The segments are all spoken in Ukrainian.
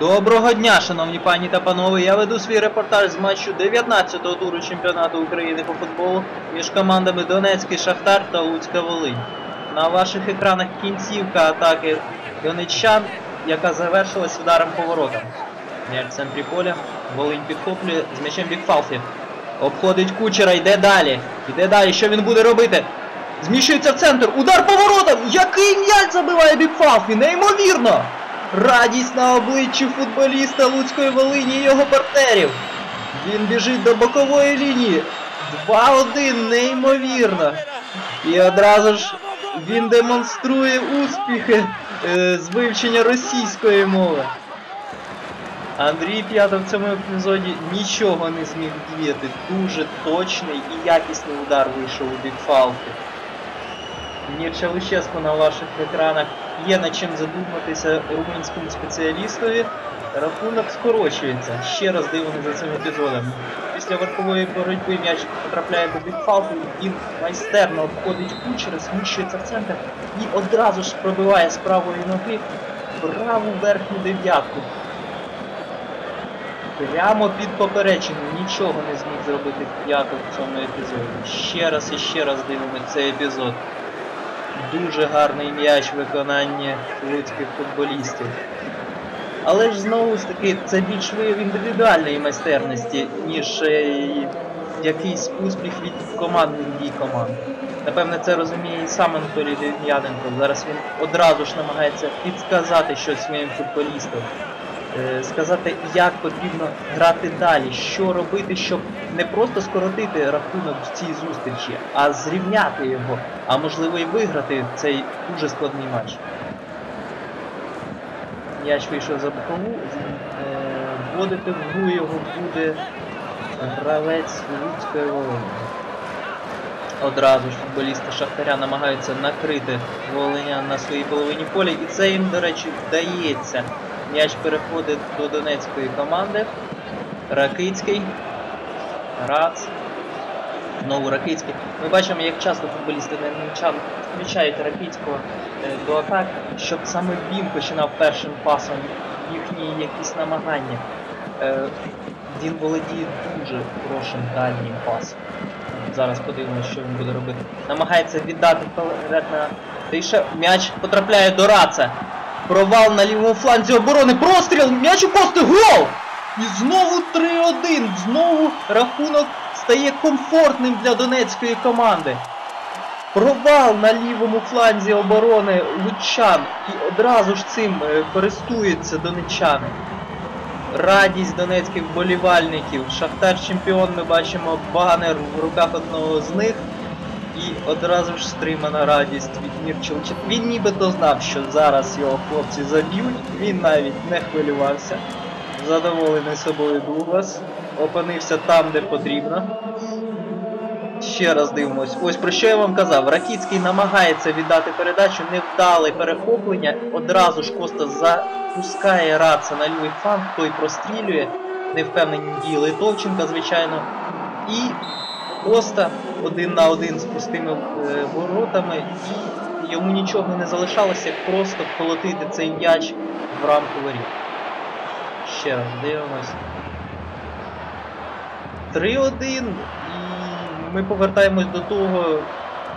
Доброго дня, шановні пані та панове. Я веду свій репортаж з матчу 19-го туру чемпіонату України по футболу між командами Донецький Шахтар та Луцька Волинь. На ваших екранах кінцівка атаки донеччан, яка завершилась ударом поворотом. М'яч в центрі поля. Волинь підхоплює з м'ячем Бікфалфі. Обходить кучера, йде далі. Йде далі. Що він буде робити? Зміщується в центр. Удар поворотом! Який м'яч забиває Бікфалфі! Неймовірно! Радість на обличчі футболіста Луцької Волині і його партнерів. Він біжить до бокової лінії. 2-1, неймовірно. І одразу ж він демонструє успіхи е, з вивчення російської мови. Андрій П'ятов в цьому епізоді нічого не зміг діяти. Дуже точний і якісний удар вийшов у бікфалки. Мірча Лущеско на ваших екранах є над чим задуматися румунському спеціалістові. Рахунок скорочується. Ще раз дивимося за цим епізодом. Після верхової боротьби м'яч потрапляє до бікфалку, він майстерно обходить кучера, зміщується в центр і одразу ж пробиває з правої ноги праву верхню дев'ятку. Прямо під поперечину нічого не зміг зробити п'яток в цьому епізоді. Ще раз і ще раз дивимося цей епізод. Дуже гарний м'яч виконання луцьких футболістів. Але ж знову ж таки це більш вияв індивідуальної майстерності, ніж е, якийсь успіх від командних дій команд. Напевне, це розуміє і сам Анатолій Дем'яненко. Зараз він одразу ж намагається підсказати щось своїм футболістам. Е, Сказати, як потрібно грати далі, що робити, щоб не просто скоротити рахунок в цій зустрічі, а зрівняти його, а можливо і виграти цей дуже складний матч. М'яч вийшов за бокову, е, вводити в гру його буде гравець Луцької Волині. Одразу ж футболісти Шахтаря намагаються накрити Волинян на своїй половині поля, і це їм, до речі, вдається. М'яч переходить до донецької команди. Ракицький. Рац. Знову Ракицький. Ми бачимо, як часто футболісти включають Ракицького е, до атак, щоб саме він починав першим пасом їхні якісь намагання. Е, Він володіє дуже хорошим дальнім пасом. Зараз подивимося, що він буде робити. Намагається віддати вперед на Тейше. М'яч потрапляє до Раца. Провал на лівому фланзі оборони. Простріл! М'яч у пости! Гол! І знову 3-1. Знову рахунок стає комфортним для донецької команди. Провал на лівому фланзі оборони Лучан. І одразу ж цим е, користуються донеччани. Радість донецьких вболівальників. Шахтар чемпіон, ми бачимо банер в руках одного з них. І одразу ж стримана радість від Мірчелча. Він нібито знав, що зараз його хлопці заб'ють, він навіть не хвилювався. Задоволений собою Дуглас. Опинився там, де потрібно. Ще раз дивимось. Ось про що я вам казав. Ракіцький намагається віддати передачу, невдале перехоплення. Одразу ж Коста запускає раца на лівий фланг, той прострілює. Невпевнені дії Литовченка, звичайно. І Коста один на один з пустими е, воротами, і йому нічого не залишалося, як просто вколотити цей м'яч в рамку воріт. Ще раз дивимось. 3-1, і ми повертаємось до того,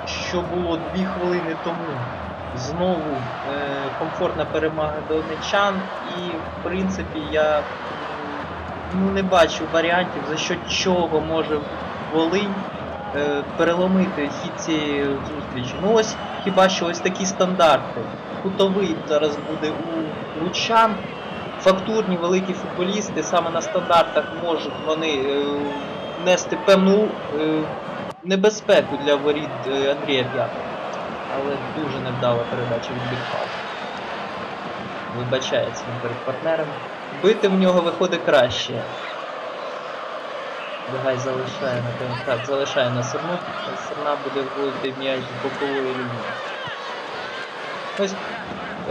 що було 2 хвилини тому. Знову е, комфортна перемога донеччан, і в принципі я ну, не бачу варіантів, за що чого може Волинь е, переломити хід цієї зустрічі. Ну ось хіба що ось такі стандарти. Кутовий зараз буде у лучан. Фактурні великі футболісти саме на стандартах можуть вони е, нести певну е, небезпеку для воріт Андрія П'ятого. Але дуже невдала передача від Бікфал. Вибачається він перед партнером. Бити в нього виходить краще. Бігай залишає на. Так, залишає на Серну. Серна буде вводити м'яч з бокової лінії. Ось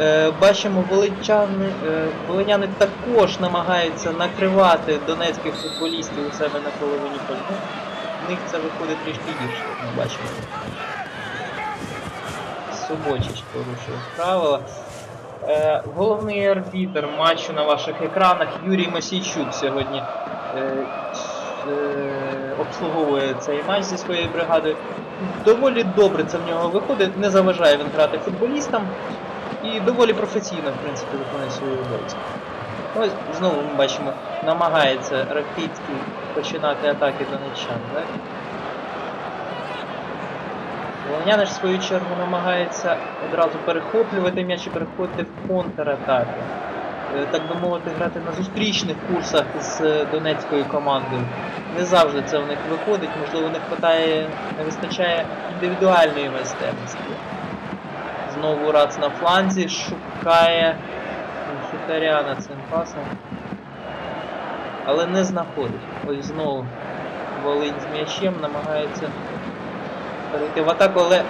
е, бачимо, волинчани, е, волиняни також намагаються накривати донецьких футболістів у себе на половині поля. В них це виходить трішки гірше, як ми бачимо. Суботіч порушив правила. Е, головний арбітр матчу на ваших екранах Юрій Масійчук сьогодні е, обслуговує цей матч зі своєю бригадою. Доволі добре це в нього виходить, не заважає він грати футболістам і доволі професійно, в принципі, виконує свою обов'язки. Ось знову ми бачимо, намагається Ракицький починати атаки донеччан, так? Волоняни в свою чергу намагається одразу перехоплювати м'яч і переходити в контратаки. Е, Так би мовити, грати на зустрічних курсах з е, донецькою командою. Не завжди це в них виходить, можливо, не хватає, не вистачає індивідуальної майстерності. Знову Рац на фланзі шукає Хітаряна цим пасом. Але не знаходить. Ось знову Волинь з м'ячем намагається перейти в атаку, але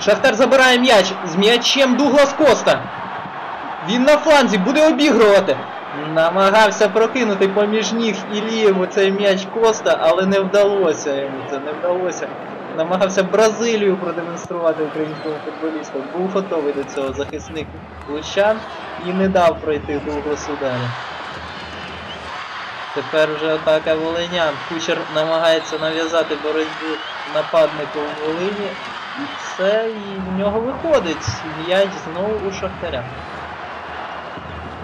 Шахтар забирає м'яч з м'ячем Дуглас Коста. Він на фланзі буде обігрувати. Намагався прокинути поміж ніг Ілієву цей м'яч Коста, але не вдалося йому це, не вдалося. Намагався Бразилію продемонструвати українському футболісту. Був готовий до цього захисник Лучан і не дав пройти Дугласу далі. Тепер вже атака Волинян. Кучер намагається нав'язати боротьбу нападнику в Волині. І це і в нього виходить. М'яч знову у Шахтаря.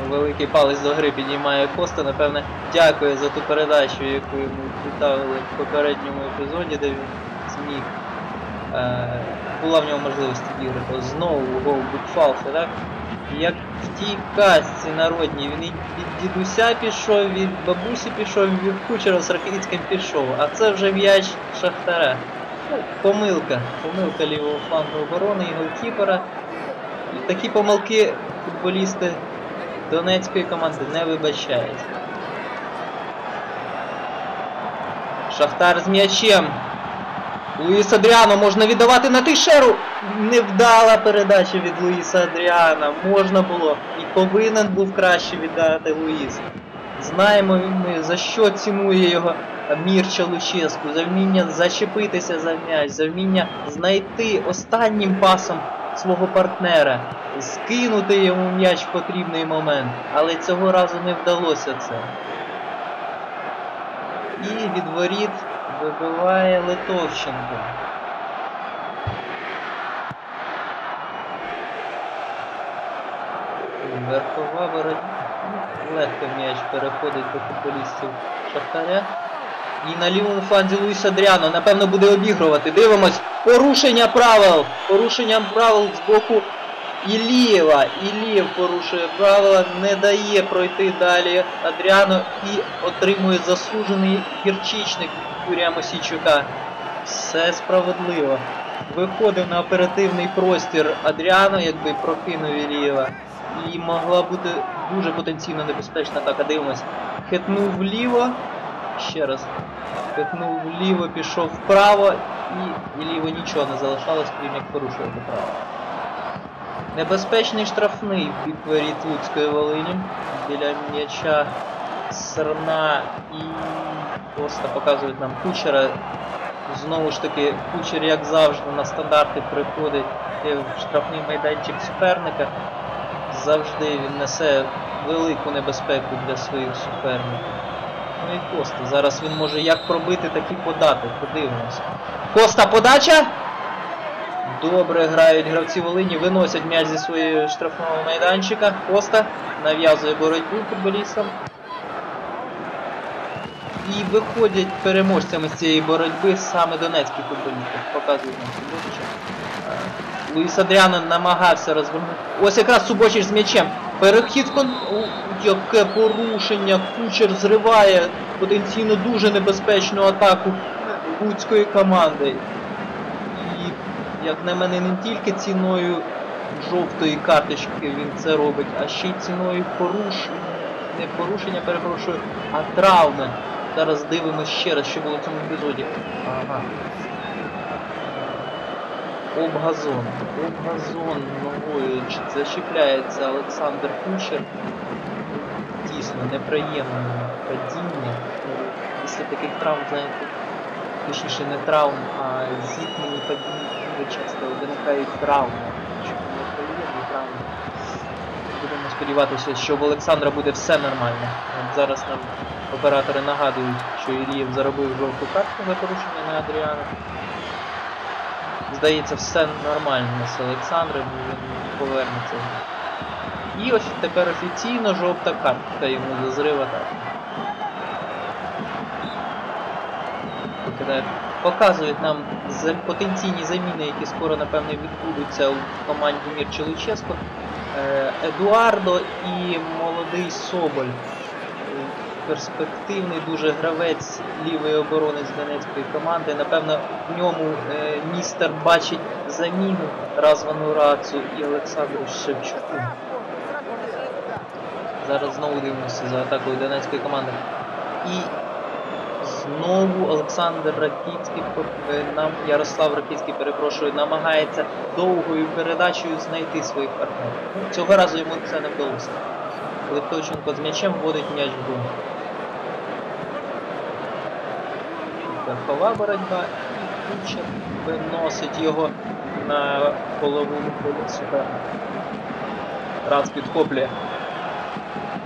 Великий палець до гри піднімає Коста, напевне, дякує за ту передачу, яку йому відправили в попередньому епізоді, де він зміг. Е, була в нього можливість відіграти. Знову гол Букфалфи, так? Як в тій казці народній, він і від дідуся пішов, від бабусі пішов, від кучера з Ракицьким пішов. А це вже м'яч Шахтаря. Ну, помилка. Помилка лівого флангу оборони і голкіпера. Такі помилки футболісти Донецької команди не вибачають. Шахтар з м'ячем. Луїс Адріано можна віддавати на Тейшеру. Невдала передача від Луїса Адріана. Можна було і повинен був краще віддати Луїс. Знаємо ми, за що цінує його Мірча Луческу, за вміння зачепитися за м'яч, за вміння знайти останнім пасом свого партнера, скинути йому м'яч в потрібний момент. Але цього разу не вдалося це. І від воріт вибиває Литовченко. Верхова боротьба. Легко м'яч переходить до футболістів Шахтаря. І на лівому фланзі Луїс Адріано, напевно, буде обігрувати. Дивимось. Порушення правил. Порушення правил з боку Ілієва. Ілієв порушує правила, не дає пройти далі Адріано і отримує заслужений гірчичник Юрія Мосійчука. Все справедливо. Виходив на оперативний простір Адріано, якби прокинув Ілієва. І могла бути дуже потенційно небезпечна атака. Дивимось. Хитнув вліво. Ще раз. Хитнув вліво, пішов вправо і Ілієво нічого не залишалось, крім як порушувати право. Небезпечний штрафний в воріт Луцької Волині. Біля м'яча Серна і Коста показують нам кучера. Знову ж таки, кучер, як завжди, на стандарти приходить в штрафний майданчик суперника. Завжди він несе велику небезпеку для своїх суперників. Ну і Коста. Зараз він може як пробити, так і подати. Подивимося. Коста подача! Добре грають гравці Волині, виносять м'яч зі своєї штрафного майданчика. Коста нав'язує боротьбу футболістам. І виходять переможцями з цієї боротьби саме донецькі футболісти. Показують нам Субочича. Е, Луїс Адріано намагався розвернути. Ось якраз Субочич з м'ячем. Перехід кон... Яке порушення. Кучер зриває потенційно дуже небезпечну атаку луцької команди. І, як на мене, не тільки ціною жовтої карточки він це робить, а ще й ціною порушення. Не порушення, перепрошую, а травми. Зараз дивимося ще раз, що було в цьому епізоді. Ага. Об газон. Об ногою ч- зачіпляється Олександр Кучер. Дійсно, неприємне падіння. Після таких травм, знаєте, точніше не травм, а зіткнені падіння часто виникають травми. Щоб не приємні травми. сподіватися, що в Олександра буде все нормально. От зараз нам оператори нагадують, що Ілієв заробив жовту картку за порушення на Адріана. Здається, все нормально з Олександром, він повернеться. І ось тепер офіційно жовта картка йому за зрив атаки. Покидає. Показують нам потенційні заміни, які скоро, напевне, відбудуться у команді Мірче Луческо. Е, Едуардо і молодий Соболь. Перспективний дуже гравець лівої оборони з Донецької команди. Напевно, в ньому е, містер бачить заміну Развану Рацу і Олександру Шевчуку. Зараз знову дивимося за атакою Донецької команди. І знову Олександр Ракіцький, е, нам Ярослав Ракіцький, перепрошую, намагається довгою передачею знайти своїх партнерів. Цього разу йому це не вдалося. Левтовченко з м'ячем вводить м'яч в гру. Верхова боротьба і Кучер виносить його на половину поля. Рац підхоплює.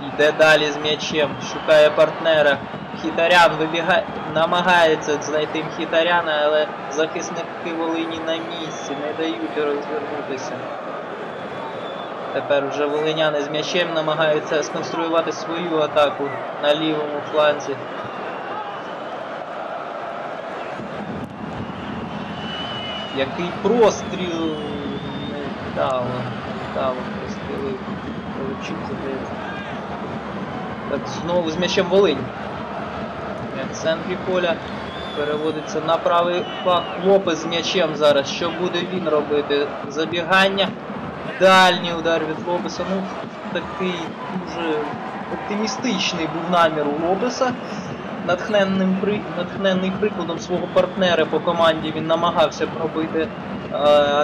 Йде далі з м'ячем, шукає партнера. Хітарян вибігає, намагається знайти Мхітаряна, але захисники Волині на місці, не дають розвернутися. Тепер вже волиняни з м'ячем намагаються сконструювати свою атаку на лівому фланзі. Який простріл не вдало, не вдало прострілив. Так, знову з м'ячем Волинь. В центрі поля переводиться на правий фланг. Лопес з м'ячем зараз. Що буде він робити? Забігання. Дальній удар від Лопеса. Ну, такий дуже оптимістичний був намір у Лопеса. Натхненним при... Натхненний прикладом свого партнера по команді він намагався пробити е,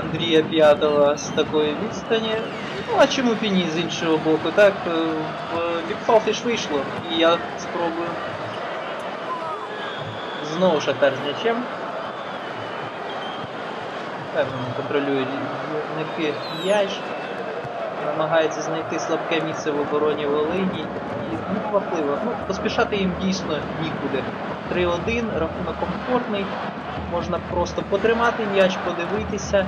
Андрія П'ятого з такої відстані. Ну, а чому б і з іншого боку? Так, е, в Віпфалфіш вийшло. І я спробую. Знову Шахтар з м'ячем. Певно, контролює гірники м'яч. Намагається знайти слабке місце в обороні Волині. І ну, квапливо. Ну, поспішати їм дійсно нікуди. 3-1, рахунок комфортний. Можна просто потримати м'яч, подивитися.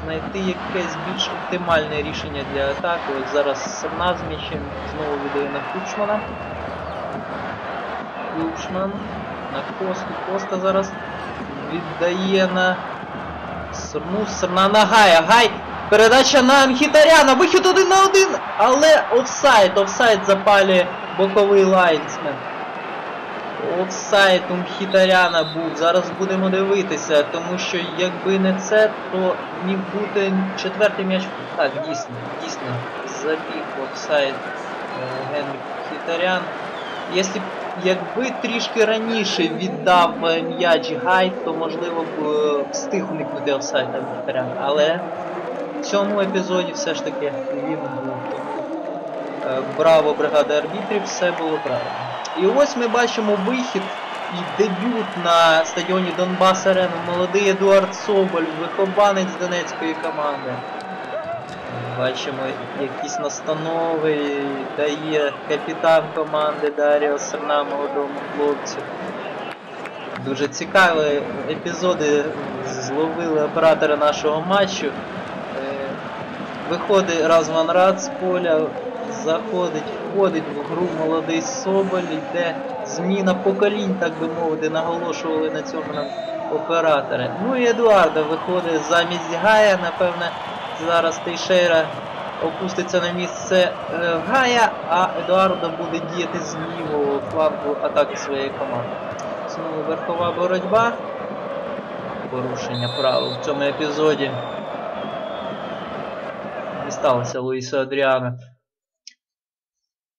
Знайти якесь більш оптимальне рішення для атаки. От зараз Серна з м'ячем знову віддає на Кучмана. Кучман на Косту. Коста зараз віддає на Серна на Гая. Гай! Передача на Мхітаряна. Вихід один на один. Але офсайд. Офсайд запалює боковий лайнсмен. Офсайд у Мхітаряна був. Зараз будемо дивитися, тому що якби не це, то міг бути четвертий м'яч. Так, дійсно, дійсно. Забіг офсайд е, Генрік Мхітарян. Якщо якби трішки раніше віддав е, м'яч Гай, то можливо б е, встиг уникнути офсайда Мхітарян. Але в цьому епізоді все ж таки він був. Е, Браво, бригада арбітрів, все було правильно. І ось ми бачимо вихід і дебют на стадіоні Донбас Арена. Молодий Едуард Соболь, вихованець донецької команди. Бачимо якісь настанови, дає капітан команди Даріо Серна молодому хлопцю. Дуже цікаві епізоди зловили оператори нашого матчу. Е, Виходить Разман Рад з поля, заходить, входить в гру молодий Соболь, йде зміна поколінь, так би мовити, наголошували на цьому нам оператори. Ну і Едуарда виходить замість Гая, напевне, зараз Тейшейра опуститься на місце е, Гая, а Едуардо буде діяти з лівого флангу атаки своєї команди. Знову верхова боротьба. Порушення правил в цьому епізоді. Дісталося Луїсу Адріана.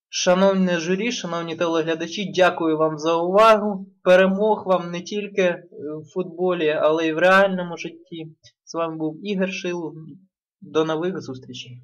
Шановне журі, шановні телеглядачі, дякую вам за увагу. Перемог вам не тільки в футболі, але й в реальному житті. З вами був Ігор Шилов. До нових зустрічей.